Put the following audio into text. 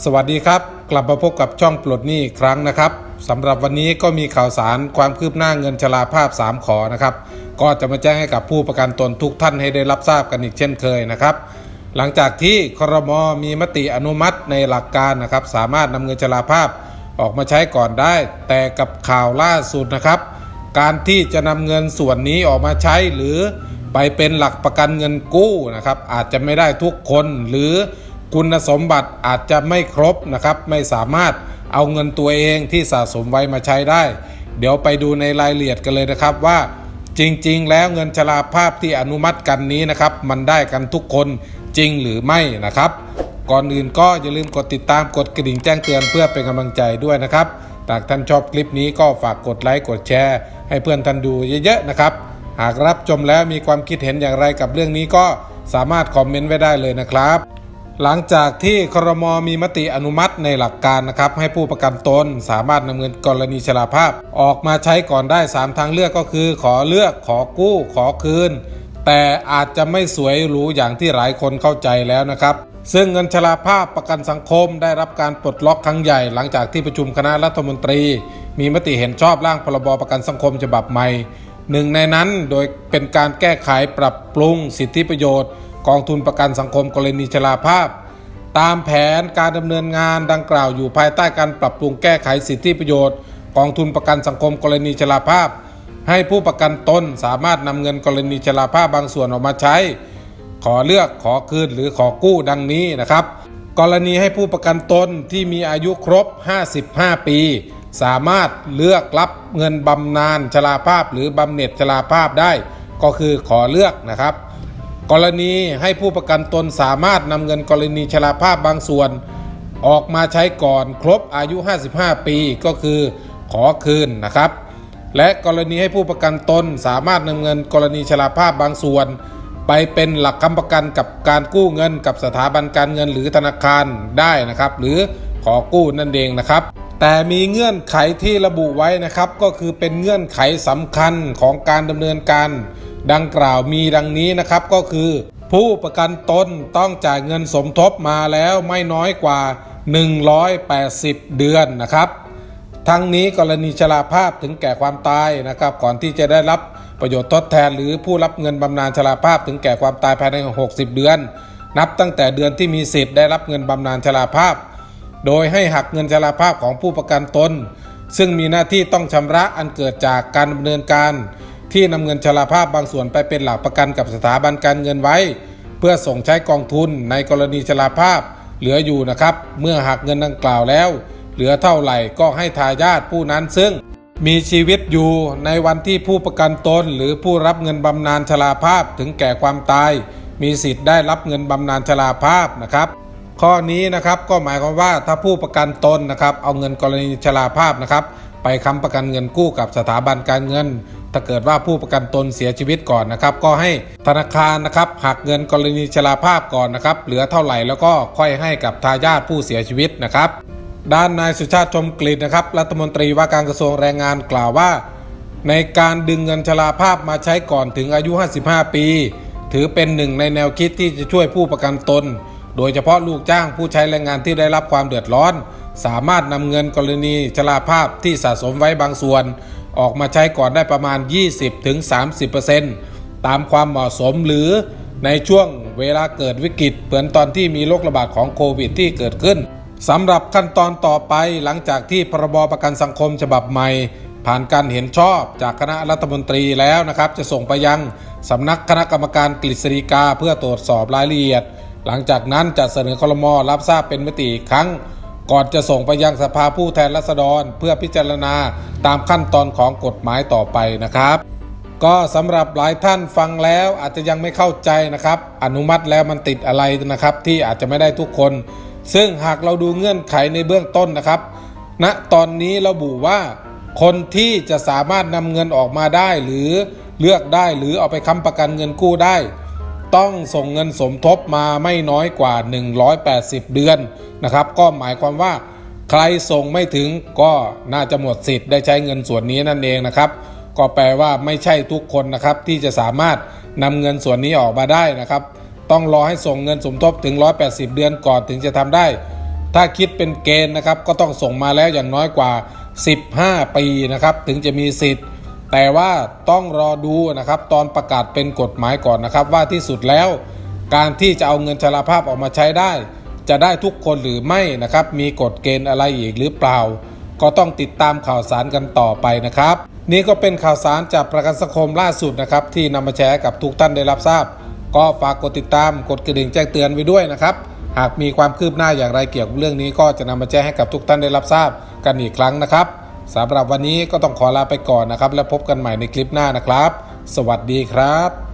สวัสดีครับ กลับมาพบกับช่องปลดหนี้อีกครั้งนะครับสำหรับวันนี้ก็มีข่าวสารความคืบหน้าเงินชราภาพ 3 ขอนะครับก็จะมาแจ้งให้กับผู้ประกันตนทุกท่านให้ได้รับทราบกันอีกเช่นเคยนะครับ หลังจากที่ครมมีมติอนุมัติในหลักการนะครับ สามารถนำเงินชราภาพออกมาใช้ก่อนได้ แต่กับข่าวล่าสุดนะครับ การที่จะนำเงินส่วนนี้ออกมาใช้หรือไปเป็นหลักประกันเงินกู้นะครับอาจจะไม่ได้ทุกคนหรือ คุณสมบัติอาจจะไม่ครบนะครับ ไม่สามารถเอาเงินตัวเองที่สะสมไว้มาใช้ได้ เดี๋ยวไปดูในรายละเอียดกันเลยนะครับว่าจริงๆ แล้วเงินชราภาพที่อนุมัติกันนี้นะครับ มันได้กันทุกคนจริงหรือไม่นะครับ ก่อนอื่นก็อย่าลืมกดติดตามกดกระดิ่งแจ้งเตือนเพื่อเป็นกำลังใจด้วยนะครับหากท่านชอบคลิปนี้ก็ฝากกดไลค์กดแชร์ ให้เพื่อนท่านดูเยอะๆนะครับ หากรับชมแล้วมีความคิดเห็นอย่างไรกับเรื่องนี้ก็สามารถคอมเมนต์ไว้ได้เลยนะครับ หลังจากที่ครมมีมติอนุมัติในหลักการนะครับให้ผู้ประกันตนสามารถนำเงินกรณีชราภาพ ออกมาใช้ก่อนได้ 3 ทางเลือกก็คือ ขอเลือกขอกู้ขอคืน แต่อาจจะไม่สวยหรูอย่างที่หลายคนเข้าใจแล้วนะครับ ซึ่งเงินชราภาพประกันสังคมได้รับการปลดล็อกครั้งใหญ่ หลังจากที่ประชุมคณะรัฐมนตรี มีมติเห็นชอบร่างพรบประกันสังคมฉบับใหม่หนึ่งในนั้นโดยเป็นการแก้ไขปรับปรุงสิทธิประโยชน์ กองทุนประกันสังคมกรณีชราภาพ ตามแผนการดำเนินงานดังกล่าวอยู่ภายใต้การปรับปรุงแก้ไขสิทธิประโยชน์ กองทุนประกันสังคมกรณีชราภาพ ให้ผู้ประกันตนสามารถนำเงินกรณีชราภาพบางส่วนออกมาใช้ ขอเลือกขอคืนหรือขอกู้ดังนี้นะครับกรณีให้ผู้ประกันตนที่มีอายุครบ 55 ปี สามารถเลือกรับเงินบำนาญชราภาพหรือบำเหน็จชราภาพได้ ก็คือขอเลือกนะครับ กรณีให้ผู้ประกันตนสามารถนำเงินกรณีชราภาพบางส่วน ออกมาใช้ก่อนครบอายุ 55 ปีก็คือขอคืนนะครับ และกรณีให้ผู้ประกันตนสามารถนำเงินกรณีชราภาพบางส่วน ไปเป็นหลักค้ำประกันกับการกู้เงินกับสถาบันการเงินหรือธนาคารได้นะครับ หรือขอกู้นั่นเองนะครับ แต่มีเงื่อนไขที่ระบุไว้นะครับ ก็คือเป็นเงื่อนไขสำคัญของการดำเนินการ ดังกล่าวมีดังนี้นะครับก็คือ ผู้ประกันตนต้องจ่ายเงินสมทบมาแล้วไม่น้อยกว่า 180 เดือนนะครับ ทั้งนี้กรณีชราภาพถึงแก่ความตายนะครับ ก่อนที่จะได้รับประโยชน์ทดแทน หรือผู้รับเงินบำนาญชราภาพถึงแก่ความตายภายใน 60 เดือน นับตั้งแต่เดือนที่มีสิทธิ์ได้รับเงินบำนาญชราภาพ โดยให้หักเงินชราภาพของผู้ประกันตน ซึ่งมีหน้าที่ต้องชำระอันเกิดจากการดำเนินการ ที่นำเงินชราภาพบางส่วนไปเป็นหลักประกันกับสถาบันการเงินไว้ เพื่อส่งใช้กองทุนในกรณีชราภาพเหลืออยู่นะครับ เมื่อหักเงินดังกล่าวแล้ว เหลือเท่าไหร่ก็ให้ทายาทผู้นั้นซึ่ง มีชีวิตอยู่ในวันที่ผู้ประกันตนหรือผู้รับเงินบำนาญชราภาพถึงแก่ความตาย มีสิทธิ์ได้รับเงินบำนาญชราภาพนะครับ ข้อนี้นะครับก็หมายความว่าถ้าผู้ประกันตนนะครับเอาเงินกรณีชราภาพนะครับ ไปค้ำประกันเงินกู้กับสถาบันการเงิน ถ้าเกิดว่าผู้ประกันตนเสียชีวิตก่อนนะครับ ก็ให้ธนาคารนะครับหักเงินกรณีชราภาพก่อนนะครับ เหลือเท่าไหร่แล้วก็ค่อยให้กับทายาทผู้เสียชีวิตนะครับ ด้านนายสุชาติชมกลิ่นนะครับ รัฐมนตรีว่าการกระทรวงแรงงานกล่าวว่า ในการดึงเงินชราภาพมาใช้ก่อนถึงอายุ 55 ปี ถือเป็นหนึ่งในแนวคิดที่จะช่วยผู้ประกันตน โดยเฉพาะลูกจ้างผู้ใช้แรงงานที่ได้รับความเดือดร้อน สามารถนำเงินกรณีชราภาพที่สะสมไว้บางส่วน ออกมาใช้ก่อนได้ประมาณ 20-30%ตามความเหมาะสมหรือในช่วงเวลาเกิดวิกฤตเหมือนตอนที่มีโรคระบาดของโควิดที่เกิดขึ้นสำหรับขั้นตอนต่อไปหลังจากที่พรบประกันสังคมฉบับใหม่ ผ่านการเห็นชอบจากคณะรัฐมนตรีแล้วนะครับ จะส่งไปยังสำนักคณะกรรมการกฤษฎีกาเพื่อตรวจสอบรายละเอียด หลังจากนั้นจะเสนอคลมรับทราบเป็นมติอีกครั้ง ก่อนจะส่งไปยังสภาผู้แทนราษฎร เพื่อพิจารณาตามขั้นตอนของกฎหมายต่อไปนะครับ ก็สำหรับหลายท่านฟังแล้วอาจจะยังไม่เข้าใจนะครับ อนุมัติแล้วมันติดอะไรนะครับ ที่อาจจะไม่ได้ทุกคน ซึ่งหากเราดูเงื่อนไขในเบื้องต้นนะครับณตอนนี้ระบุว่า คนที่จะสามารถนำเงินออกมาได้หรือเลือกได้หรือเอาไปค้ำประกันเงินกู้ได้ ต้องส่งเงินสมทบมาไม่น้อยกว่า 180 เดือนนะครับ ก็หมายความว่าใครส่งไม่ถึงก็น่าจะหมดสิทธิ์ได้ใช้เงินส่วนนี้นั่นเองนะครับ ก็แปลว่าไม่ใช่ทุกคนนะครับ ที่จะสามารถนำเงินส่วนนี้ออกมาได้นะครับ ต้องรอให้ส่งเงินสมทบถึง 180 เดือนก่อนถึงจะทำได้ ถ้าคิดเป็นเกณฑ์นะครับ ก็ต้องส่งมาแล้วอย่างน้อยกว่า 15 ปีนะครับ ถึงจะมีสิทธิ์ แต่ว่าต้องรอดูนะครับตอนประกาศเป็นกฎหมายก่อนนะครับ ว่าที่สุดแล้ว การที่จะเอาเงินชราภาพออกมาใช้ได้ จะได้ทุกคนหรือไม่นะครับ มีกฎเกณฑ์อะไรอีกหรือเปล่า ก็ต้องติดตามข่าวสารกันต่อไปนะครับ นี่ก็เป็นข่าวสารจากประกันสังคมล่าสุดนะครับ ที่นำมาแชร์กับทุกท่านได้รับทราบ ก็ฝากกดติดตามกดกระดิ่งแจ้งเตือนไว้ด้วยนะครับหากมีความคืบหน้าอย่างไรเกี่ยวกับเรื่องนี้ก็จะนำมาแจ้งให้กับทุกท่านได้รับทราบกันอีกครั้งนะครับ สำหรับวันนี้ก็ต้องขอลาไปก่อนนะครับ แล้วพบกันใหม่ในคลิปหน้านะครับ สวัสดีครับ